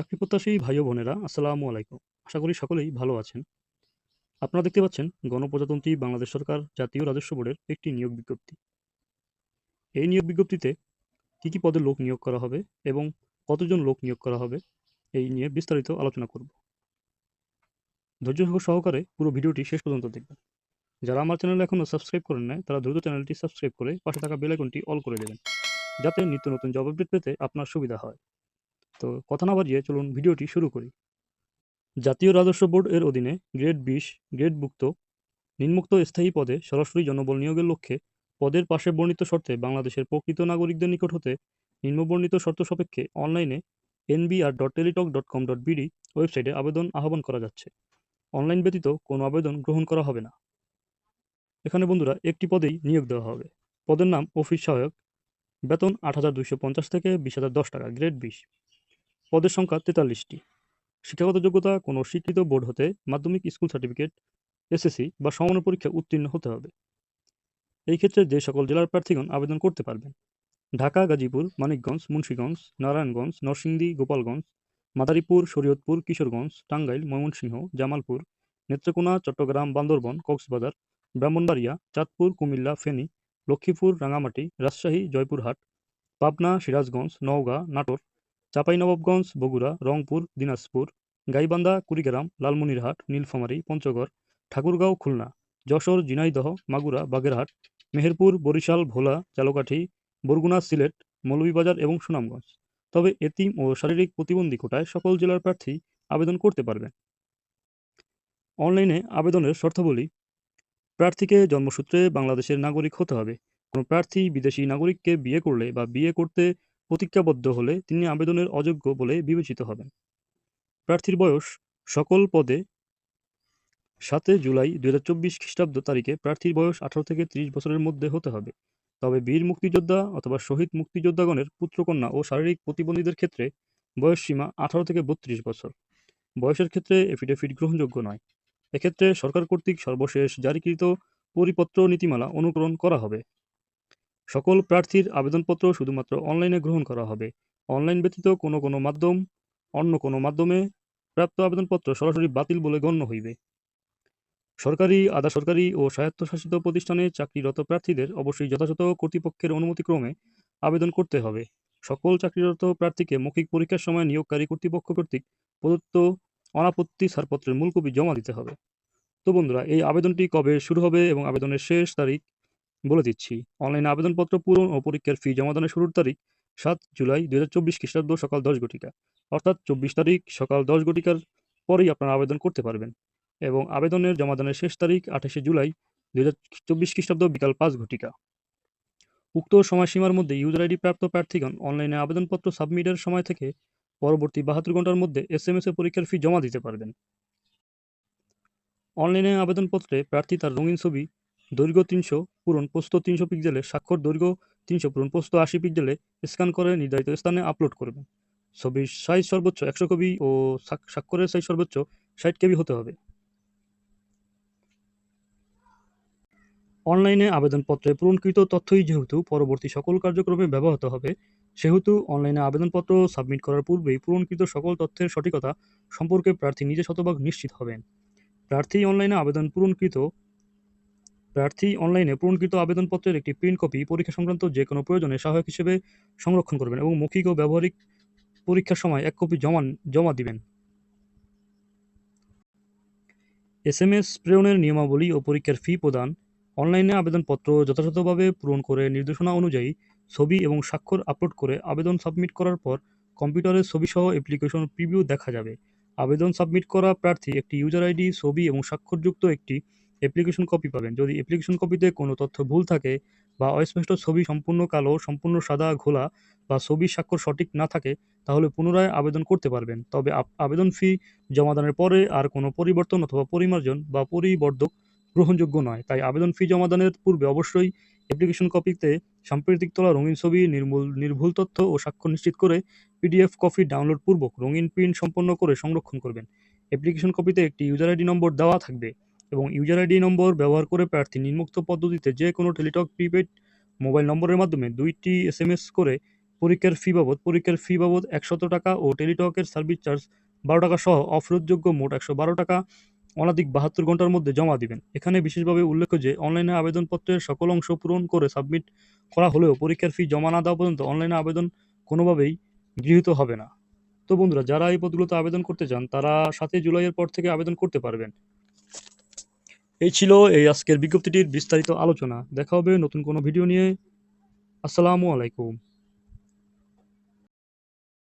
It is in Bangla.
চাকরি প্রত্যাশী ভাই ও বোনেরা, আসসালামু আলাইকুম। আশা করি সকলেই ভালো আছেন। আপনারা দেখতে পাচ্ছেন, গণপ্রজাতন্ত্রী বাংলাদেশ সরকার জাতীয় রাজস্ব বোর্ডের একটি নিয়োগ বিজ্ঞপ্তি। এই নিয়োগ বিজ্ঞপ্তিতে কী কী পদে লোক নিয়োগ করা হবে এবং কতজন লোক নিয়োগ করা হবে, এই নিয়ে বিস্তারিত আলোচনা করব। ধৈর্য সহকারে পুরো ভিডিওটি শেষ পর্যন্ত দেখবেন। যারা আমার চ্যানেলে এখনও সাবস্ক্রাইব করেন নাই, তারা দ্রুত চ্যানেলটি সাবস্ক্রাইব করে পাশে থাকা বেল আইকনটি অল করে দেবেন, যাতে নিত্য নতুন জব আপডেট পেতে আপনার সুবিধা হয়। তো কথা না বাজিয়ে চলুন ভিডিওটি শুরু করি। জাতীয় রাজস্ব বোর্ড এর অধীনে গ্রেড বিশ গ্রেডভুক্ত নিম্মুক্ত স্থায়ী পদে সরাসরি জনবল নিয়োগের লক্ষ্যে পদের পাশে বর্ণিত শর্তে বাংলাদেশের প্রকৃত নাগরিকদের নিকট হতে নিম্নবর্ণিত শর্ত সাপেক্ষে অনলাইনে NBR dot Teletalk dot com dot BD ওয়েবসাইটে আবেদন আহ্বান করা যাচ্ছে। অনলাইন ব্যতীত কোনো আবেদন গ্রহণ করা হবে না। এখানে বন্ধুরা, একটি পদেই নিয়োগ দেওয়া হবে। পদের নাম অফিস সহায়ক, বেতন আট হাজার দুইশো পঞ্চাশ থেকে বিশ হাজার দশ টাকা, গ্রেড বিশ। পদের সংখ্যা তেতাল্লিশটি। শিক্ষাগত যোগ্যতা, কোনো স্বীকৃত বোর্ড হতে মাধ্যমিক স্কুল সার্টিফিকেট এসএসসি বা সমানের পরীক্ষা উত্তীর্ণ হতে হবে। এই ক্ষেত্রে যে সকল জেলার প্রার্থীগণ আবেদন করতে পারবেন। ঢাকা, গাজীপুর, মানিকগঞ্জ, মুন্সীগঞ্জ, নারায়ণগঞ্জ, নরসিংদী, গোপালগঞ্জ, মাদারীপুর, শরীয়তপুর, কিশোরগঞ্জ, টাঙ্গাইল, ময়মনসিংহ, জামালপুর, নেত্রকোনা, চট্টগ্রাম, বান্দরবন, কক্সবাজার, ব্রাহ্মণবাড়িয়া, চাঁদপুর, কুমিল্লা, ফেনী, লক্ষ্মীপুর রাঙামাটি রাজশাহী, জয়পুরহাট, পাবনা, সিরাজগঞ্জ, নওগাঁ, নাটোর চাঁপাইনবাবগঞ্জ, বগুড়া, রংপুর, দিনাজপুর, গাইবান্ধা, কুড়িগ্রাম, লালমনিরহাট, নীলফামারী, পঞ্চগড়, ঠাকুরগাঁও, খুলনা, যশোর, ঝিনাইদহ, মাগুরা, বাগেরহাট, মেহেরপুর, বরিশাল, ভোলা, চালকাঠি, বরগুনা, সিলেট, মৌলভীবাজার এবং সুনামগঞ্জ। তবে এতিম ও শারীরিক প্রতিবন্ধী কোটায় সকল জেলার প্রার্থী আবেদন করতে পারবেন অনলাইনে আবেদনের শর্তাবলী, প্রার্থীকে জন্মসূত্রে বাংলাদেশের নাগরিক হতে হবে। কোনো প্রার্থী বিদেশি নাগরিককে বিয়ে করলে বা বিয়ে করতে প্রতিজ্ঞাবদ্ধ হলে তিনি আবেদনের অযোগ্য বলে বিবেচিত হবেন। প্রার্থীর বয়স সকল পদে সাতে জুলাই দু হাজার চব্বিশ খ্রিস্টাব্দ তারিখে প্রার্থীর বয়স আঠারো থেকে ত্রিশ বছরের মধ্যে হতে হবে। তবে বীর মুক্তিযোদ্ধা অথবা শহীদ মুক্তিযোদ্ধাগণের পুত্রকন্যা ও শারীরিক প্রতিবন্ধীদের ক্ষেত্রে বয়স সীমা আঠারো থেকে বত্রিশ বছর। বয়সের ক্ষেত্রে এফিডেভিট গ্রহণযোগ্য নয়। এক্ষেত্রে সরকার কর্তৃক সর্বশেষ জারিকৃত পরিপত্র নীতিমালা অনুকরণ করা হবে। সকল প্রার্থীর আবেদনপত্র শুধুমাত্র অনলাইনে গ্রহণ করা হবে। অনলাইন ব্যতীত কোনো কোনো মাধ্যম, অন্য কোনো মাধ্যমে প্রাপ্ত আবেদনপত্র সরাসরি বাতিল বলে গণ্য হইবে। সরকারি আধা সরকারি ও স্বায়ত্তশাসিত প্রতিষ্ঠানে চাকরিরত প্রার্থীদের অবশ্যই যথাযথ কর্তৃপক্ষের অনুমতিক্রমে আবেদন করতে হবে। সকল চাকরিরত প্রার্থীকে মৌখিক পরীক্ষার সময় নিয়োগকারী কর্তৃপক্ষ কর্তৃক প্রদত্ত অনাপত্তি ছাড়পত্রের মূল কপি জমা দিতে হবে। তো বন্ধুরা, এই আবেদনটি কবে শুরু হবে এবং আবেদনের শেষ তারিখ বলে দিচ্ছি। অনলাইনে আবেদনপত্র পূরণ ও পরীক্ষার ফি জমাদানের শুরুর তারিখ সাত জুলাই দু হাজার চব্বিশ খ্রিস্টাব্দ সকাল দশ ঘটিকা। অর্থাৎ চব্বিশ তারিখ সকাল দশ ঘটিকার পরেই আপনারা আবেদন করতে পারবেন এবং আবেদনের জমাদানের শেষ তারিখ আঠাশে জুলাই দু হাজার চব্বিশ খ্রিস্টাব্দ বিকাল পাঁচ ঘটিকা। উক্ত সময়সীমার মধ্যে ইউজার আইডি প্রাপ্ত প্রার্থীগণ অনলাইনে আবেদনপত্র সাবমিটের সময় থেকে পরবর্তী বাহাত্তর ঘণ্টার মধ্যে এস এম এস পরীক্ষার ফি জমা দিতে পারবেন। অনলাইনে আবেদনপত্রে প্রার্থী তার রঙিন ছবি দৈর্ঘ্য তিনশো পূরণ পোস্ত তিনশো পিক্সেলে স্বাক্ষর দৈর্ঘ্য তিনশো পূরণ পোস্ত আশি পিক্সেলে স্ক্যান করে নির্ধারিত স্থানে আপলোড করবেন। ছবির সাইজ সর্বোচ্চ একশো কবি ও স্বাক্ষরের সাইজ সর্বোচ্চ ষাট কেবি হতে হবে। অনলাইনে আবেদনপত্রে পূরণকৃত তথ্যই যেহেতু পরবর্তী সকল কার্যক্রমে ব্যবহৃত হবে, সেহেতু অনলাইনে আবেদনপত্র সাবমিট করার পূর্বেই পূরণকৃত সকল তথ্যের সঠিকতা সম্পর্কে প্রার্থী নিজে শতভাগ নিশ্চিত হবেন। প্রার্থী অনলাইনে আবেদন পূরণকৃত প্রার্থী অনলাইনে পূরণকৃত আবেদনপত্রের একটি প্রিন্ট কপি পরীক্ষা সংক্রান্ত যে কোনো প্রয়োজনে সহায়ক হিসেবে সংরক্ষণ করবেন এবং মৌখিক ও ব্যবহারিক পরীক্ষার সময় এক কপি জমা জমা দিবেন। এস এম এস প্রেরণের নিয়মাবলী ও পরীক্ষার ফি প্রদান। অনলাইনে আবেদনপত্র যথাযথভাবে পূরণ করে নির্দেশনা অনুযায়ী ছবি এবং স্বাক্ষর আপলোড করে আবেদন সাবমিট করার পর কম্পিউটারের ছবিসহ অ্যাপ্লিকেশন প্রিভিউ দেখা যাবে। আবেদন সাবমিট করা প্রার্থী একটি ইউজার আইডি, ছবি এবং স্বাক্ষরযুক্ত একটি অ্যাপ্লিকেশন কপি পাবেন। যদি অ্যাপ্লিকেশন কপিতে কোনো তথ্য ভুল থাকে বা অস্পষ্ট ছবি সম্পূর্ণ কালো, সম্পূর্ণ সাদা, ঘোলা বা ছবি স্বাক্ষর সঠিক না থাকে, তাহলে পুনরায় আবেদন করতে পারবেন। তবে আবেদন ফি জমাদানের পরে আর কোনো পরিবর্তন অথবা পরিমার্জন বা পরিবর্ধক গ্রহণযোগ্য নয়। তাই আবেদন ফি জমাদানের পূর্বে অবশ্যই অ্যাপ্লিকেশন কপিতে সাম্প্রতিক তোলা রঙিন ছবি, নির্মূল নির্ভুল তথ্য ও স্বাক্ষর নিশ্চিত করে পিডিএফ কপি ডাউনলোড পূর্বক রঙিন প্রিন্ট সম্পন্ন করে সংরক্ষণ করবেন। অ্যাপ্লিকেশন কপিতে একটি ইউজার আইডি নম্বর দেওয়া থাকবে। এবং ইউজার আইডি নম্বর ব্যবহার করে প্রার্থী নিম্নোক্ত পদ্ধতিতে যে কোনো টেলিটক, প্রিপেড মোবাইল নম্বরের মাধ্যমে দুইটি এস এম এস করে পরীক্ষার ফি বাবদ, পরীক্ষার ফি বাবদ একশত টাকা ও টেলিটকের সার্ভিস চার্জ বারো টাকা সহ অফরোধযোগ্য মোট একশো বারো টাকা অনাধিক বাহাত্তর ঘণ্টার মধ্যে জমা দিবেন। এখানে বিশেষভাবে উল্লেখ্য যে অনলাইনে আবেদনপত্রের সকল অংশ পূরণ করে সাবমিট করা হলেও পরীক্ষার ফি জমা না দেওয়া পর্যন্ত অনলাইনে আবেদন কোনোভাবেই গৃহীত হবে না। তো বন্ধুরা, যারা এই পদগুলোতে আবেদন করতে চান, তারা সাতই জুলাইয়ের পর থেকে আবেদন করতে পারবেন। এই ছিল এই আজকের বিজ্ঞপ্তিটির বিস্তারিত আলোচনা। দেখা হবে নতুন কোনো ভিডিও নিয়ে। আসসালামু আলাইকুম।